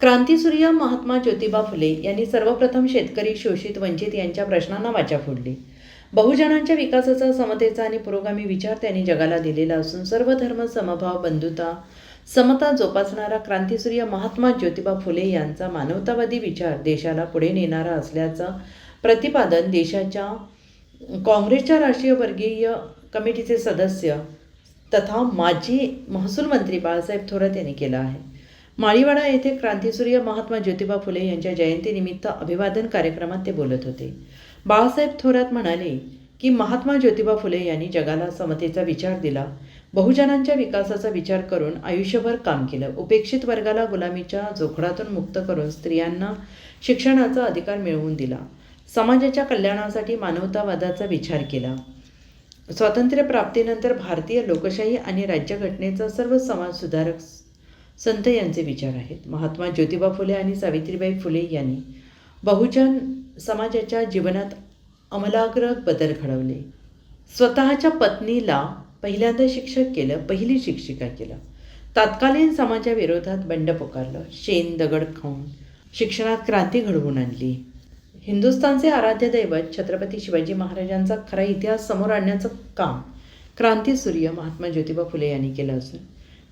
क्रांतीसूर्य महात्मा ज्योतिबा फुले यांनी सर्वप्रथम शेतकरी शोषित वंचित यांच्या प्रश्नांना वाचा फोडली. बहुजनांच्या विकासाचा समतेचा आणि पुरोगामी विचार त्यांनी जगाला दिलेला असून सर्व धर्म समभाव बंधुता समता जोपासणारा क्रांतीसूर्य महात्मा ज्योतिबा फुले यांचा मानवतावादी विचार देशाला पुढे नेणारा असल्याचं प्रतिपादन देशाच्या काँग्रेसच्या राष्ट्रीय वर्गीय कमिटीचे सदस्य तथा माजी महसूल मंत्री बाळासाहेब थोरात यांनी केलं आहे. माळीवाडा येथे क्रांतीसूर्य महात्मा ज्योतिबा फुले यांच्या जयंतीनिमित्त अभिवादन कार्यक्रमात ते बोलत होते. बाळासाहेब थोरात म्हणाले की महात्मा ज्योतिबा फुले यांनी जगाला समतेचा विचार दिला. बहुजनांच्या विकासाचा विचार करून आयुष्यभर काम केलं. उपेक्षित वर्गाला गुलामीच्या जोखडातून मुक्त करून स्त्रियांना शिक्षणाचा अधिकार मिळवून दिला. समाजाच्या कल्याणासाठी मानवतावादाचा विचार केला. स्वातंत्र्य प्राप्तीनंतर भारतीय लोकशाही आणि राज्यघटनेचा सर्व समाज सुधारक संत यांचे विचार आहेत. महात्मा ज्योतिबा फुले आणि सावित्रीबाई फुले यांनी बहुजन समाजाच्या जीवनात अमलाग्र बदल घडवले. स्वतःच्या पत्नीला पहिल्यांदा शिक्षक केलं पहिली शिक्षिका केलं. तात्कालीन समाजाविरोधात बंड पुकारलं. शेण दगड खाऊन शिक्षणात क्रांती घडवून आणली. हिंदुस्थानचे आराध्य दैवत छत्रपती शिवाजी महाराजांचा खरा इतिहास समोर आणण्याचं काम क्रांतीसूर्य महात्मा ज्योतिबा फुले यांनी केलं असून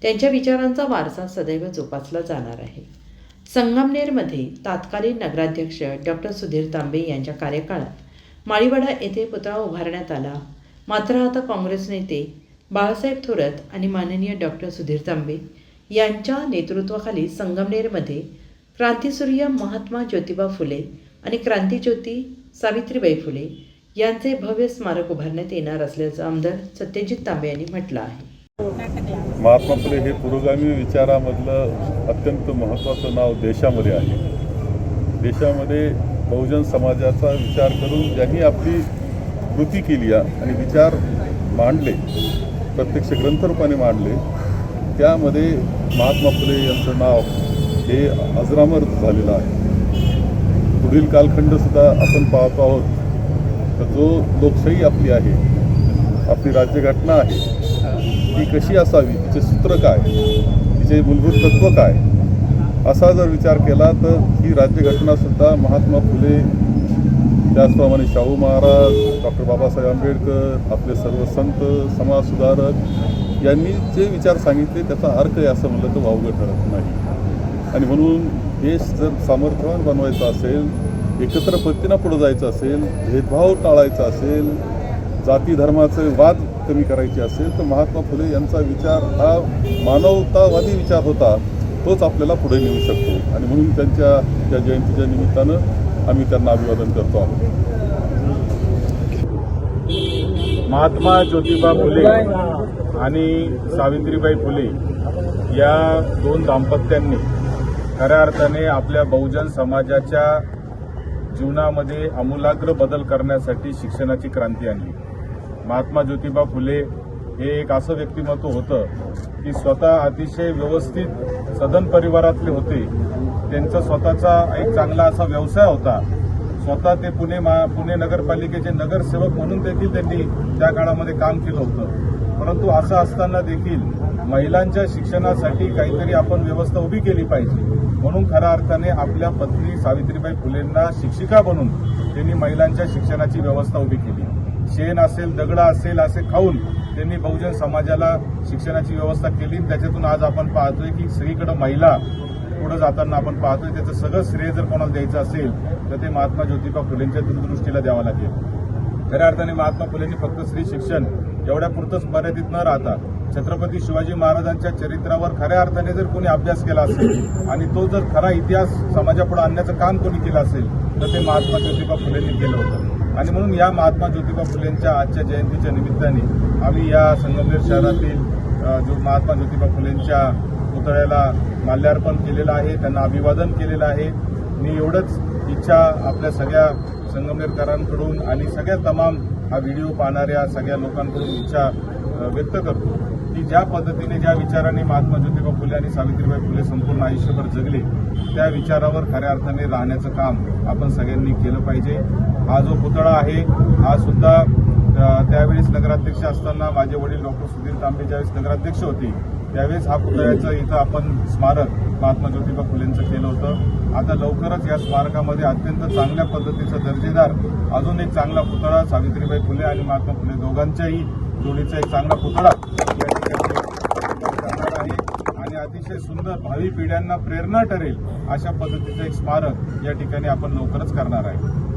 त्यांच्या विचारांचा वारसा सदैव जोपासला जाणार आहे. संगमनेरमध्ये तात्कालीन नगराध्यक्ष डॉक्टर सुधीर तांबे यांच्या कार्यकाळात माळीवाडा येथे पुतळा उभारण्यात आला. मात्र आता काँग्रेस नेते बाळासाहेब थोरात आणि माननीय डॉक्टर सुधीर तांबे यांच्या नेतृत्वाखाली संगमनेरमध्ये क्रांतीसूर्य महात्मा ज्योतिबा फुले आणि क्रांतीज्योती सावित्रीबाई फुले यांचे भव्य स्मारक उभारण्यात येणार असल्याचं आमदार सत्यजित तांबे यांनी म्हटलं आहे. महात्मा फुले हे पुरोगामी विचारामधलं अत्यंत महत्त्वाचं नाव देशामध्ये आहे. देशामध्ये बहुजन समाजाचा विचार करून ज्यांनी आपली कृती केली आहे आणि विचार मांडले प्रत्यक्ष ग्रंथरूपाने मांडले त्यामध्ये महात्मा फुले यांचं नाव हे अजरामर झालेलं आहे. पुढील कालखंडसुद्धा आपण पाहतो आहोत. तर जो लोकशाही आपली आहे आपली राज्यघटना आहे ती कशी असावी? तिचे सूत्र काय? तिचे मूलभूत तत्व काय? असा जर विचार केला तर ही राज्यघटनासुद्धा महात्मा फुले त्याचप्रमाणे शाहू महाराज डॉक्टर बाबासाहेब आंबेडकर आपले सर्व संत समाजसुधारक यांनी जे विचार सांगितले त्याचा अर्थ आहे असं म्हणलं तर वावगं ठरत नाही. आणि म्हणून देश जर सामर्थ्यवान बनवायचा असेल एकत्र पत्तीनं पुढं जायचं असेल भेदभाव टाळायचा असेल जाती धर्माचे वाद कमी करायचे असेल तर महात्मा फुले यांचा विचार हा मानवतावादी विचार होता तोच आपल्याला पुढे नेऊ शकतो. आणि म्हणून त्यांच्या त्या जयंतीच्या निमित्तानं आम्ही त्यांना अभिवादन करतो आहोत. महात्मा ज्योतिबा फुले आणि सावित्रीबाई फुले या दोन दाम्पत्यांनी खऱ्या अर्थाने आपल्या बहुजन समाजाच्या जीवनामध्ये आमूलाग्र बदल करण्यासाठी शिक्षणाची क्रांती आणली. महात्मा ज्योतिबा फुले हे एक असं व्यक्तिमत्व होतं की स्वतः अतिशय व्यवस्थित सदन परिवारातले होते. त्यांचा स्वतःचा एक चांगला असा व्यवसाय होता. स्वतः ते पुणे मा पुणे नगरपालिकेचे नगरसेवक म्हणून देखील त्यांनी त्या काळामध्ये काम केलं होतं. परंतु असं असताना देखील महिलांच्या शिक्षणासाठी काहीतरी आपण व्यवस्था उभी केली पाहिजे. म्हणून खऱ्या अर्थाने आपल्या पत्नी सावित्रीबाई फुलेंना शिक्षिका बनून त्यांनी महिलांच्या शिक्षणाची व्यवस्था उभी केली. शेण असेल दगड असेल असे खाऊन त्यांनी बहुजन समाजाला शिक्षणाची व्यवस्था केली. त्याच्यातून आज आपण पाहतोय की सगळीकडे महिला पुढे जाताना आपण पाहतोय त्याचं सगळं श्रेय जर कोणाला द्यायचं असेल तर ते महात्मा ज्योतिबा फुलेंच्या दूरदृष्टीला द्यावं लागेल. खऱ्या अर्थाने महात्मा फुलेंनी फक्त स्त्री शिक्षण एवढ्यापुरतंच मर्यादित न राहता छत्रपती शिवाजी महाराजांच्या चरित्रावर खऱ्या अर्थाने जर कोणी अभ्यास केला असेल आणि तो जर खरा इतिहास समाजापुढे आणण्याचं काम कोणी केलं असेल तर ते महात्मा ज्योतिबा फुलेंनी केलं होतं. आणि म्हणून या महात्मा ज्योतिबा फुलेंच्या आजच्या जयंतीच्या निमित्ताने आम्ही या संगमनेर शहरातील जो महात्मा ज्योतिबा फुलेंच्या पुतळ्याला माल्यार्पण केलेलं आहे त्यांना अभिवादन केलेलं आहे. मी एवढंच इच्छा आपल्या सगळ्या संगमनेरकरांकडून आणि सगळ्या तमाम हा व्हिडिओ पाहणाऱ्या सगळ्या लोकांकडून इच्छा व्यक्त करतो. की ज्या पद्धतीने ज्या विचाराने महात्मा ज्योतिबा फुले आणि सावित्रीबाई फुले संपूर्ण आयुष्यभर जगले त्या विचारावर खऱ्या अर्थाने राहण्याचं काम आपण सगळ्यांनी केलं पाहिजे. हा जो पुतळा आहे हा सुद्धा त्यावेळेस नगराध्यक्ष असताना माझे वडील डॉक्टर सुधीर तांबे ज्यावेळेस नगराध्यक्ष होते त्यावेळेस हा पुतळ्याचं इथं आपण स्मारक महात्मा ज्योतिबा फुलेंचं केलं होतं. आता लवकरच या स्मारकामध्ये अत्यंत चांगल्या पद्धतीचा दर्जेदार अजून एक चांगला पुतळा सावित्रीबाई फुले आणि महात्मा फुले दोघांच्याही जोडीचा एक चांगला पुतळा आहे. आणि अतिशय सुंदर भावी पिढ्यांना प्रेरणा ठरेल अशा पद्धतीचं एक स्मारक या ठिकाणी आपण लवकरच करणार आहे.